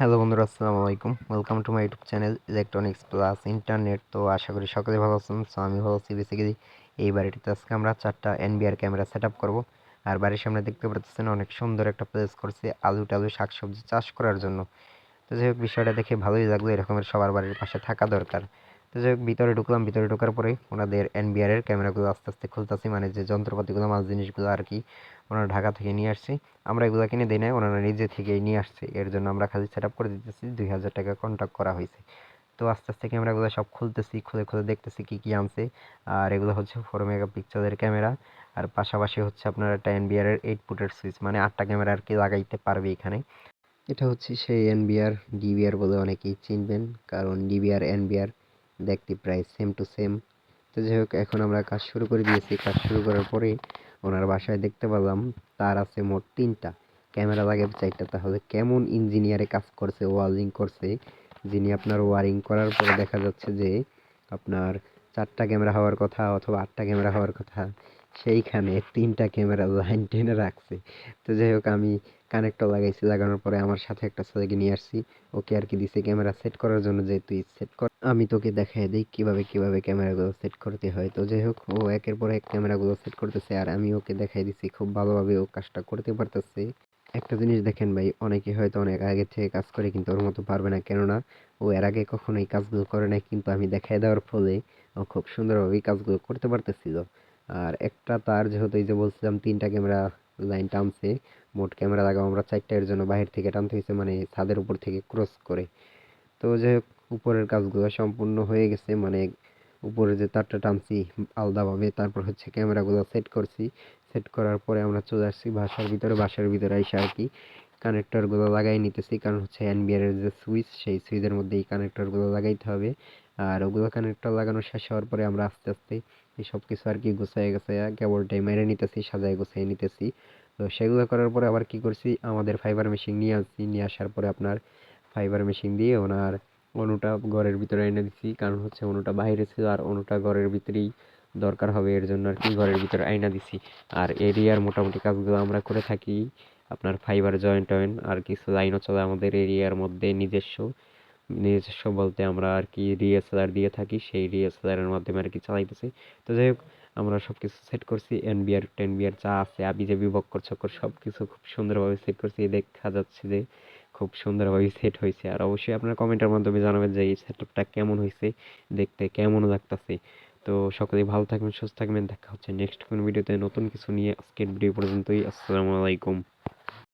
Hello বন্ধুরা, আসসালামু আলাইকুম। Welcome to my YouTube channel electronics plus internet তো আশা করি সকলে ভালো আছেন সো আমি ভালো আছি বেসিক্যালি এই বাড়িটিতে আজকে আমরা চারটা এনবিআর ক্যামেরা সেট আপ করব। আর বাড়ির সামনে দেখতে পাচ্ছেন অনেক সুন্দর একটা প্লেস করছে আলু টালু শাকসবজি চাষ করার জন্য। তো যাই হোক, বিষয়টা দেখে ভালোই লাগল, এরকমের সবার বাড়ির পাশে থাকা দরকার। তো হোক, ভিতরে ঢুকলাম, ভিতরে ঢোকার পরে ওনাদের এনবিআর এর ক্যামেরাগুলো আস্তে আস্তে খুলতেছি মানে যে যন্ত্রপাতিগুলো মাছ জিনিসগুলো আর কি ওনারা ঢাকা থেকে নিয়ে আসছি। আমরা এগুলো কিনে দিই নাই, ওনারা নিজে থেকেই নিয়ে আসছে। এর জন্য আমরা খালি সেট করে দিতেছি, দুই হাজার টাকা কন্ট্যাক্ট করা হয়েছে। তো আস্তে আস্তে ক্যামেরাগুলো সব খুলতেছি, খুলে খুলে দেখতেছি কী কী আনছে। আর এগুলো হচ্ছে ফোর মেগা পিক্সেলের ক্যামেরা। আর পাশাপাশি হচ্ছে আপনার একটা এনবিআর এর এইট ফুটের সুইচ মানে আটটা ক্যামেরা আর কি লাগাইতে পারবে এখানে। এটা হচ্ছে সেই এনবিআর ডিবিআর বলে অনেকেই চিনবেন, কারণ ডিবিআর এনবিআর দেখতে প্রায় সেম টু সেম তো যাই হোক, এখন আমরা কাজ শুরু করে দিয়েছি। কাজ শুরু করার পরে ওনার বাসায় দেখতে পেলাম, তার আছে মোট তিনটা। ক্যামেরা লাগে চারটা তাহলে কেমন ইঞ্জিনিয়ারে কাজ করছে ওয়ারিং করছে? যিনি আপনার ওয়ারিং করার পরে দেখা যাচ্ছে যে, আপনার চারটা ক্যামেরা হওয়ার কথা অথবা আটটা ক্যামেরা হওয়ার কথা সেইখানে তিনটা ক্যামেরা লাইন টেনে রাখছে। তো যাই হোক, আমি কানেক্টর লাগাইছি, লাগানোর পরে আমার সাথে একটা ছেলেকে নিয়ে আসছি। ওকে আর কি দিছে ক্যামেরা সেট করার জন্য যে তুই সেট কর আমি তোকে দেখাই দিই কীভাবে কীভাবে ক্যামেরাগুলো সেট করতে হয়। তো যাই হোক, ও একের পর এক ক্যামেরাগুলো সেট করতেছে আর আমি ওকে দেখাই দিছি, খুব ভালোভাবে ও কাজটা করতে পারতেছে। একটা জিনিস দেখেন ভাই, অনেকে হয়তো অনেক আগে থেকে কাজ করে কিন্তু ওর মতো পারবে না। কেননা ও এর আগে কখনো এই কাজগুলো করে নাই, কিন্তু আমি দেখাই দেওয়ার ফলে ও খুব সুন্দরভাবে এই কাজগুলো করতে পারতেছিল। আর একটা তার যেহেতু এই যে বলছিলাম, তিনটা ক্যামেরা লাইন টানছে, মোট ক্যামেরা লাগাবো আমরা চারটা এর জন্য বাহির থেকে টানতে হয়েছে মানে ছাদের উপর থেকে ক্রস করে। তো যাই হোক, উপরের কাজগুলো সম্পূর্ণ হয়ে গেছে মানে উপরে যে তারটা টানছি আলাদাভাবে, তারপর হচ্ছে ক্যামেরাগুলো সেট করছি। সেট করার পরে আমরা চলে আসছি বাসার ভিতরে বাসার ভিতরে এসে আর কি কানেক্টরগুলো লাগাই নিতেছি, কারণ হচ্ছে এনবিআর এর যে সুইচ সেই সুইচের মধ্যে এই কানেক্টরগুলো লাগাইতে হবে। আর ওগুলো কানেক্টর লাগানো শেষ হওয়ার পরে আমরা আস্তে আস্তে এই সব কিছু আর কি গুছাই গেছে কেবলটাই মেরে নিতেছি সাজায় গুছাই নিতেছি। তো সেগুলো করার পরে আবার কি করছি, আমাদের ফাইবার মেশিন নিয়ে আসছি নিয়ে আসার পরে আপনার ফাইবার মেশিন দিয়ে ওনার অনুটা ঘরের ভিতরে এনে দিছি। কারণ হচ্ছে অনুটা বাইরে ছিল আর অনুটা ঘরের ভিতরেই দরকার হবে, এর জন্য আর কি ঘরের ভিতরে আয়না দিছি। আর এরিয়ার মোটামুটি কাজগুলো আমরা করে থাকি। আপনার ফাইবার জয়েন্ট টয়েন্ট আর কিছু লাইনও চলে আমাদের এরিয়ার মধ্যে নিজস্ব। নিজস্ব বলতে আমরা আর কি ডিএসএলআর দিয়ে থাকি, সেই ডিএসএলআরের মাধ্যমে আর কি চালাইতেছি। তো যাই হোক, আমরা সব কিছু সেট করছি এনবিআর টেনবিআর যা আছে আবি যে বক্কর চক্কর সব কিছু খুব সুন্দরভাবে সেট করছি। দেখা যাচ্ছে যে খুব সুন্দরভাবে সেট হয়েছে। আর অবশ্যই আপনার কমেন্টের মাধ্যমে জানাবেন যে এই সেটআপটা কেমন হয়েছে, দেখতে কেমন লাগতেছে। তো সকলেই ভালো থাকবেন, সুস্থ থাকবেন। দেখা হচ্ছে নেক্সট কোন ভিডিওতে নতুন কিছু নিয়ে আজকের ভিডিও পর্যন্তই। আসসালামু আলাইকুম।